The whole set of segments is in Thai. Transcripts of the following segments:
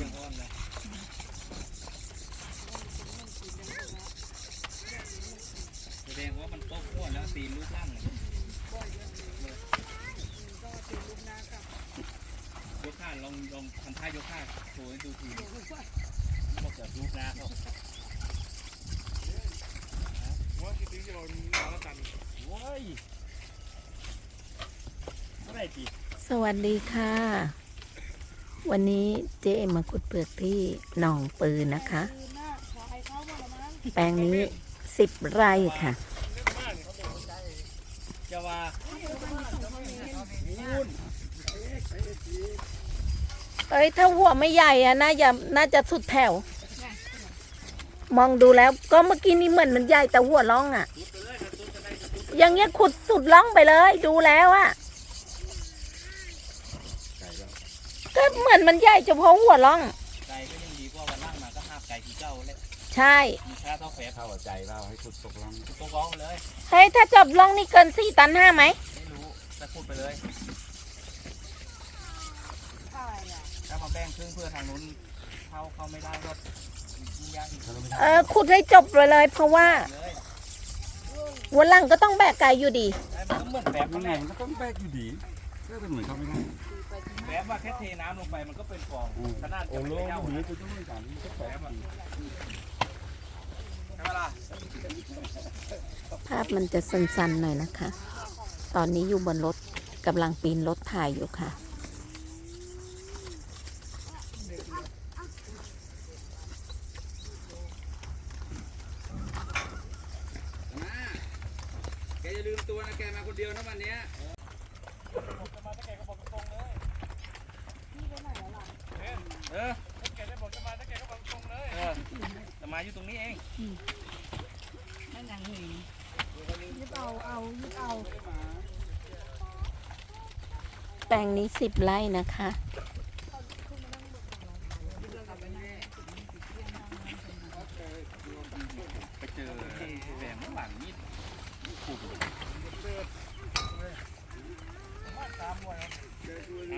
ยังอ่อนนะแสดงว่ามันต๊ะขั้วแล้วตีนรูปร่างเลยยกข้าลองลองทำท่ายกข้าโชว์ให้ดูทีบอกจะลูกน้าเขาว่าคิดถึงจะโดนแล้วกันโว้ยไม่ได้จีสวัสดีค่ะ วันนี้เจ๊มาขุดเปลือกที่หนองปืนนะคะ แปลงนี้สิบไร่ค่ะ จะว่าเอ้ยถ้าหัวไม่ใหญ่อะน่าจะน่าจะสุดแถว มองดูแล้วก็เมื่อกี้นี้เหมือนมันใหญ่แต่หัวล่องอะอย่างเงี้ยขุดสุดล่องไปเลย ดูแล้วอะก็เหมือ นมันใหญ่เฉพาะหัวล่องไก่ก็ยังดีกว่าวันล่างมาก็ห้าบไก่ที่เจ้าเลยใช่ มีค่าเท่าแฝดเข้าใจเราให้ขุดตกลงตัวร้องเลย เฮ้ย ถ้าจบล่องนี่เกินสี่ตันห้าไหม ไม่รู้จะพูดไปเลยถ้ามาแบ่งครึ่งเพื่อทางนู้นเข้าเข้าไม่ได้ก็ยุ่งยากอีกเออขุดให้จบไปเลย เพราะว่าเลยวันหลังก็ต้องแบกไก่อยู่ดีไอ้มันก็เหมือนแบบมันั่นนไงแหละมันก็ต้องแบกอยู่ดี ก็เป็นเหมือนเขาไม่ได้แบบว่าแค่เทน้ำลงไปมันก็เป็นฟองขนาดโอ้จะโหไม่เน่าผมเลยจะต้องไม่สารก็แบกใช่ไหมล่ะภาพมันจะสั้นๆหน่อยนะคะ ตอนนี้อยู่บนรถกำลังปีนรถถ่ายอยู่ค่ะ แกอย่าลืมตัวนะแกมาคนเดียวนะวันนี้ เออแกได้บอกจะมาถ้าแกก็บอกตรงเลยเออจะมาอยู่ตรงนี้เองแปลงนี้สิบไร่นะคะไปเจอแบบเมื่อวานนี้ขุดน้ำลอย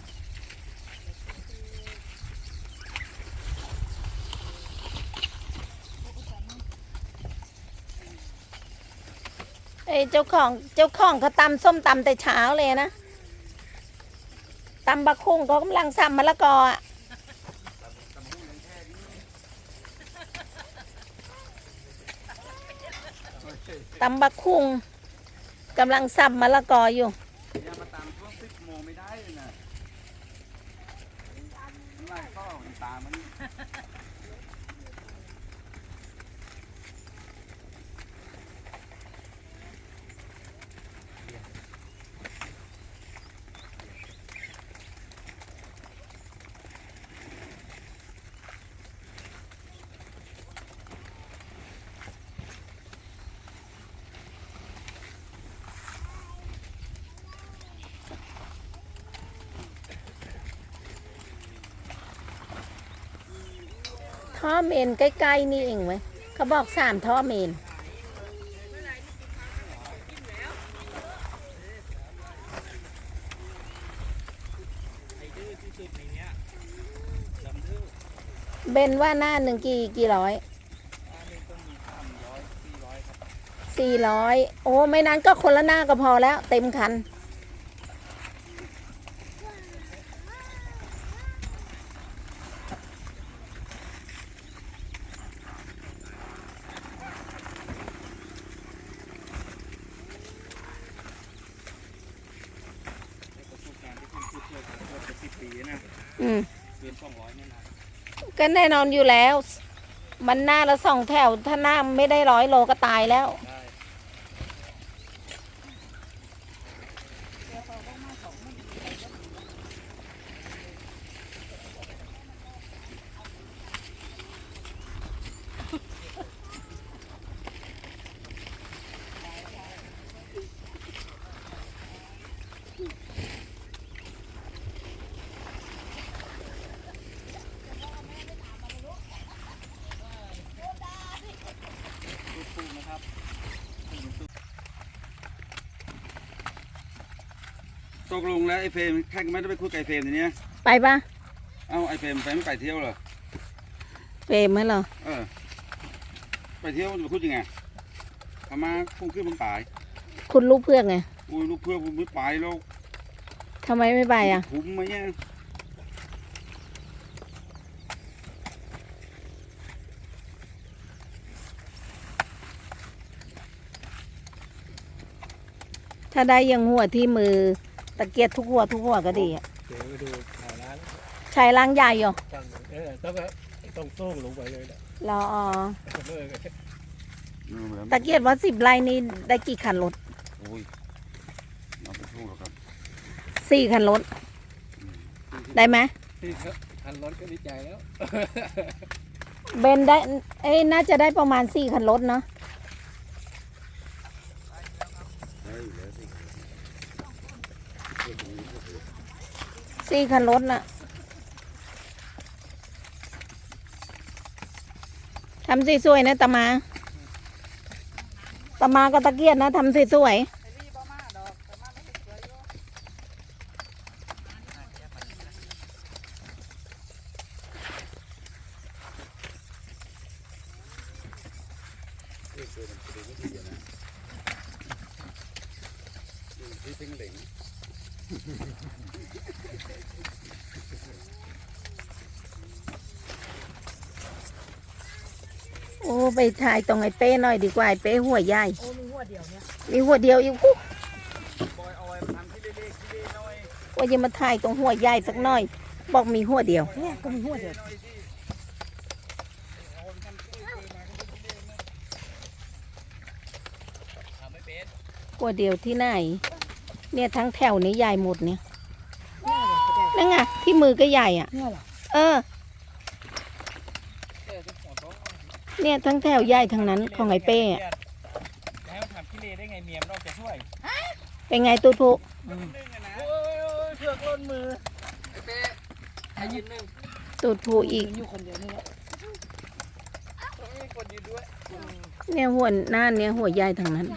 ยเจ้าของเจ้าของเขาตำส้มตำแต่เช้าเลยนะตำบักคุ้งเขากำลังสับมะละกออะตำบักคุ้งกำลังสับมะละกออยู่ย่ามาตามช่วงสิบโมงไม่ได้เลยนะไล่ข้อตามัน ท่อเมนใกล้ๆนี่เองไหมเขาบอกสามท่อเมนเบนว่าหน้าหนึ่งกี่กี่ร้อยสี่ร้อยครับสี่ร้อยโอ้ไม่นั้นก็คนละหน้าก็พอแล้ว เต็มคัน แต่ประสบการณ์ที่คุณพูดเชื่อกันเกือบจะสิบปีนะ อืม เกินสองร้อยแน่นอน ก็แน่นอนอยู่แล้ว มันหน้าละสองแถวถ้าหน้าไม่ได้ร้อยโลก็ตายแล้ว ตกลงแล้วไอ้เฟรมแค่ไม่ได้ไปคุยกับไอ้เฟรมทีเนี้ยไปปะเอ้าไอ้เฟรมไปไม่ไปเที่ยวเหรอเฟรมไหมเหรอเออ ไปเที่ยวจะไปคุยยังไงทำมาพุ่งขึ้นมันตายคุณลูกเพื่อนไงอุ้ยลูกเพื่อนผมไม่ไปแล้วทำไมไม่ไปอะคุ้มไหมเนี่ยถ้าได้อยังหัวที่มือ ตะเกียบทุกหัวทุกหัวก็ดีอะเดี๋ยวไปดูถ่ายร้านใช้ล้างใหญ่เหรอฝั่งเออต้องแบบต้องโต้งลงไปเลยนะรอเอออืมเหมือนตะเกียบว่าสิบไร่นี่ได้กี่คันรถโอ้ยเอาไปทุ่งหรอกครับสี่คันรถได้ไหมที่เขาทันรถก็ดีใจแล้ว เบนได้เอ้ยน่าจะได้ประมาณสี่คันรถเนาะ ได้อยู่แล้วสิ สี่คันรถน่ะทำสวยๆนะตามาตามาก็ตะเกียบนะทำสวยๆ ที่ทิ้งเหลง โอ้ ไปถ่ายตรงไอ้เป้หน่อยดีกว่าไอ้เป้หัวใหญ่โอ้มีหัวเดียวเนี่ยมีหัวเดียวอีกปุ๊บบอยเอาไว้ทำที่เล็กๆที่เล็กน้อยว่าจะมาถ่ายตรงหัวใหญ่สักหน่อย บอกมีหัวเดียวเนี่ยก็มีหัวเดียวน้อยที่เอาไว้ทำที่เล็กๆมาก็เป็นที่เล็กนะทำไม่เป็นหัวเดียวที่ไหน เนี่ยทั้งแถวนี้ใหญ่หมดเนี่ยเนี่ยเหรอเข้าใจนั่นไงที่มือก็ใหญ่อะเนี่ยเหรอเออเออที่หัวโต๊ะ เนี่ยทั้งแถวใหญ่ทั้งนั้นของไอ้เป้อะจะให้มันทำขี้เลได้ไงเมียมนอกจะช่วยเป็นไงตูทุนึ่งอะนะโอ้ยโอ้ยเชือกล้นมือไอ้เป๊ะไอ้ยืนหนึ่งตูทุอีกมันอยู่คนเดียวนี่แหละต้องมีคนยืนด้วยเนี่ยหัวหน้าเนี่ยหัวใหญ่ทั้งนั้น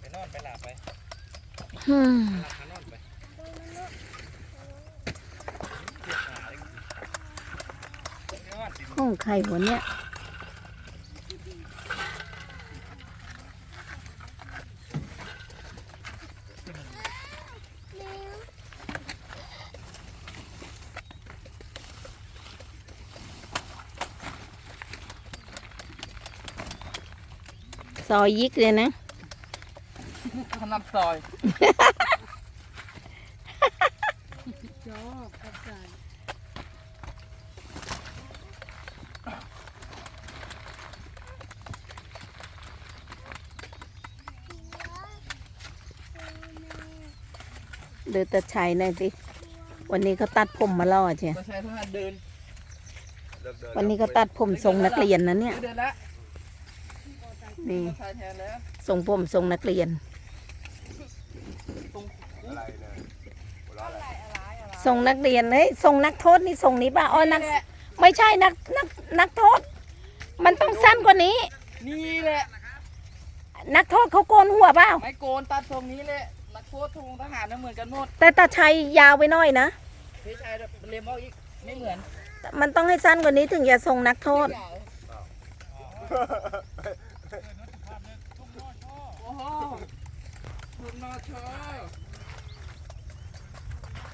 ไปนอนไปหลับไป อืม หลับมานอนไปเจ็บขาเลย ไม่ว่าสิของใครวะเนี่ยซอยยิกเลยนะขนาดซอย ชอบเข้าใจ เดือตะชัยหน่อยสิ วันนี้เขาตัดผมมาล่อเชียก็ใช้ทหารเดินวันนี้เขาตัดผมทรงนักเรียนนะเนี่ย เดินแล้วนี่ใช้แทนแล้วทรงผมทรงนักเรียนทรงนักเรียนเฮ้ยทรงนักโทษนี่ทรงนี้ป่ะอ๋อนัก ไม่ใช่นักนักนักโทษ มันต้องสั้นกว่านี้ นี่แหละ นักโทษเขาโกนหัวเปล่าไม่โกนตัดทรงนี้แหละนักโทษทงทหารน่ะเหมือนกันหมดแต่ตาชัยยาวไปหน่อยนะพี่ชายเลียมเอาอีกไม่เหมือนมันต้องให้สั้นกว่านี้ถึงจะทรงนักโทษโอ้โหคุณนอชอ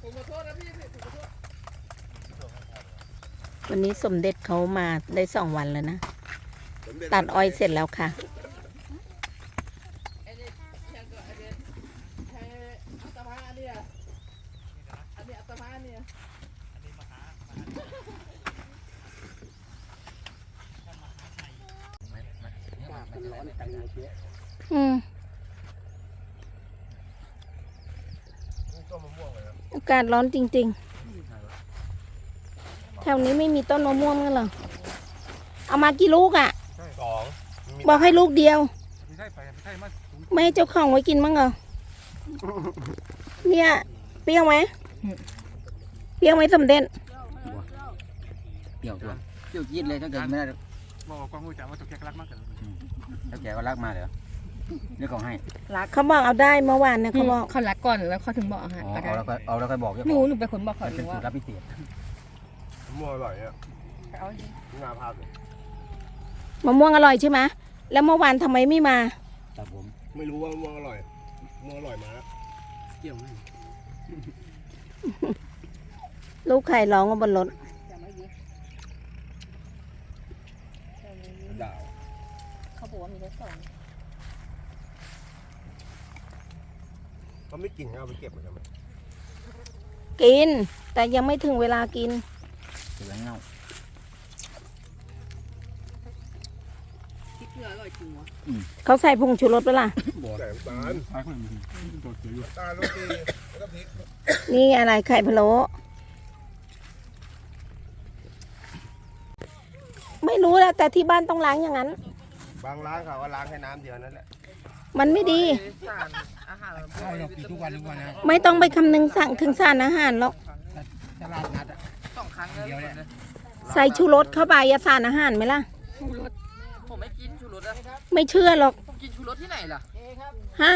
ผมขอโทษนะพี่ผมขอโทษ วันนี้สมเด็จเขามาได้สองวันแล้วนะ ตัดอ้อยเสร็จแล้วค่ะไอ้นี่แข่งกับไอ้เบนใช้อัตมาอันเนี้ยอันนี้อัตมาเนี่ยอืมอากาศร้อนจริง ๆ แถวนี้ไม่มีต้นมะม่วงกันเหรอ เอามากี่ลูกอะ่ะ สองบอกให้ลูกเดียว ไม่ใช่ไปไม่ใช่มาไม่ให้เจ้าของไว้กินมั้งเหรอ เนี่ย เปรี้ยวไหม เปรี้ยวไหมสมเด็จ เปรี้ยวด้วยเปรี้ยวจี๊ดเลยถ้าเกิดไม่ได้บอกว่ากวางหูจ๋าว่าตัวแกรักมากเกินแล้วแกก็รักมาเหรอเรียกเขาให้เขาบอกเอาได้เมื่อวานนะเขาบอก เขารักก่อนแล้วเขาถึงบอกฮะอ๋อก็ได้เอาแล้วก็เอาแล้วก็บอกเจ้าหขนูองหนูเป็นคนบอกเขามันเอเป็นงสูว่าตรลับพิเศษ มั่วอร่อยเนี่ยเอาสิงาพาดเลยมะม่วงอร่อยใช่ไหมแล้วเมื่อวานทำไมไม่มาครับผมไม่รู้ว่ามั่วอร่อยมั่วอร่อยมาแล้วเกี่ยวไหมลูกไข่ร้องกันบนรถด่าวเขาบอกว่ามีรถสองเขาไม่กินเอาไปเก็บเหมือนกันไหมกิน แต่ยังไม่ถึงเวลากิน เสือเงาพริกเกลืออร่อยจริงวะเขาใส่ผงชูรสไปล่ะแต่น้ำตาลท้ายคนอื่นตัวเขียวอยู่ตาลโรตีแล้วก็พริกนี่อะไรไข่พะโล้ไม่รู้แหละแต่ที่บ้านต้องล้างอย่างนั้น บางร้านเขาก็ล้างแค่น้ำเดียวนั่นแหละมันไม่ดี สารอาหารใช่เรากินทุกวันทุกวันนะไม่ต้องไปคำนึงสั่งถึงสารอาหารหรอก ตลาดนัดอะสองค รั้งแล้วเดียวเนี่ยใส่ชูรสเข้าไปอะสารอาหารไหมล่ะ ชูรสผมไม่กินชูรสอะไม่เชื่อหรอก ผมกินชูรสที่ไหนล่ะฮะ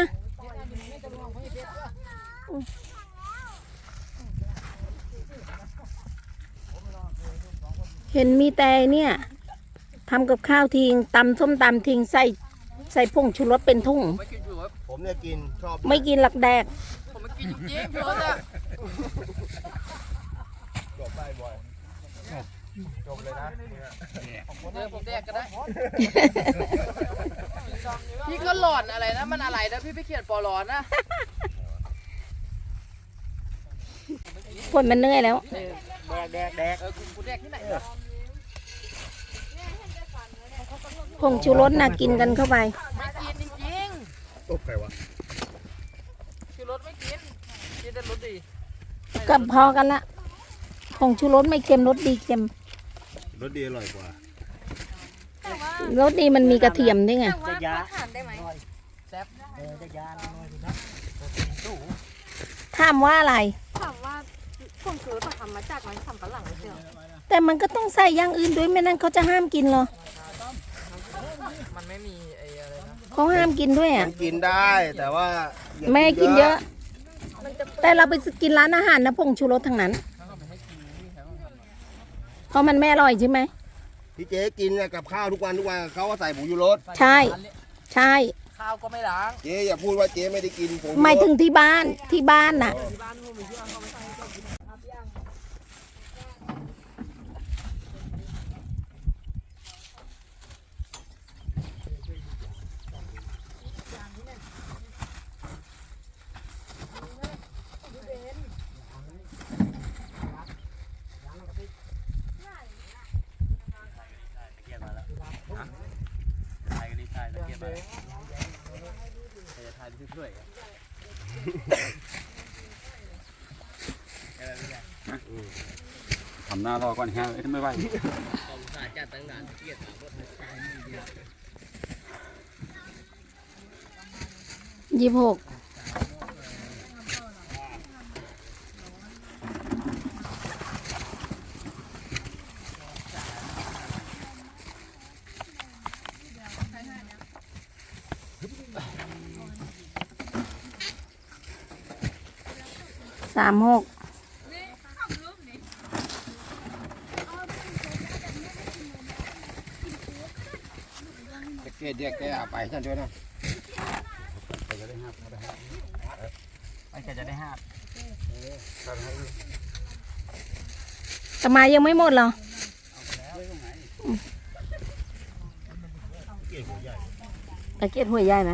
เห็นมีแต่เนี่ยทำกับข้าวทิ้งตำส้มตำทิ้งใส่ใส่ผงชูรสเป็นทุ่ง ไม่กินชูรสผมเนี่ยกินชอบไม่กินหลักแดก ผมไม่กินจริงๆชูรสอะ จบได้บ่อยจบเลยนะเดี๋ยวผมแดกก็ได้ พี่ก็หลอนอะไรนะ มันอะไรนะพี่ไปเขียนปอร้อนนะฝนมันเหนื่อยแล้ว แดกแดกเออคุณคุณแดกที่ไหนล่ะผงชูรสน่ะกินกันเข้าไป ไม่กินจริงตบใครวะๆชูรสไม่กินกินแต่รสดี กับพอกันละ ผงชูรสไม่เค็มรสดีเค็มรสดีอร่อยกว่ารสดีมันมีกระเทียมด้วยไงจะยาแซ่บเออจะยาถามว่าอะไร ถามว่าผงชูรสเขาทำมาจากมันสำปะหลังไม่ใช่เหรอแต่มันก็ต้องใส่อย่างอื่นด้วยไม่นั้นเขาจะห้ามกินเหรอมันไม่มีไอ้อะไรนะเขาห้ามกินด้วยมัอะนกินได้แต่ว่าอย่า ไม่ให้กินเยอะ แต่เราไปกินร้านอาหารนะผงชูรสทั้งนั้น เพราะมันไม่อร่อยใช่ไหม ที่เจ๊กินเนี่ยกับข้าวทุกวันทุกวันเขาก็ใส่ผงชูรสใช่ ใช่ ข้าวก็ไม่ล้างเจ๊อย่าพูดว่าเจ๊ไม่ได้กินผงชูรส หมายถึงที่บ้านที่บ้านน่ะถ่ายกันดีถ่ายตะเกียบมา จะทานช่วยทำหน้ารอก่อนฮะไม่ไหวสาจัดตั้งนานเกียดถามว่ายี่สิบหก สามหกตะเกียบเด็กแกเอาไปฉันด้วยนะไปจะได้ห้าไปจะได้ห้าแต่มายังไม่หมดเหรอตะเกียบหัวใหญ่ไหม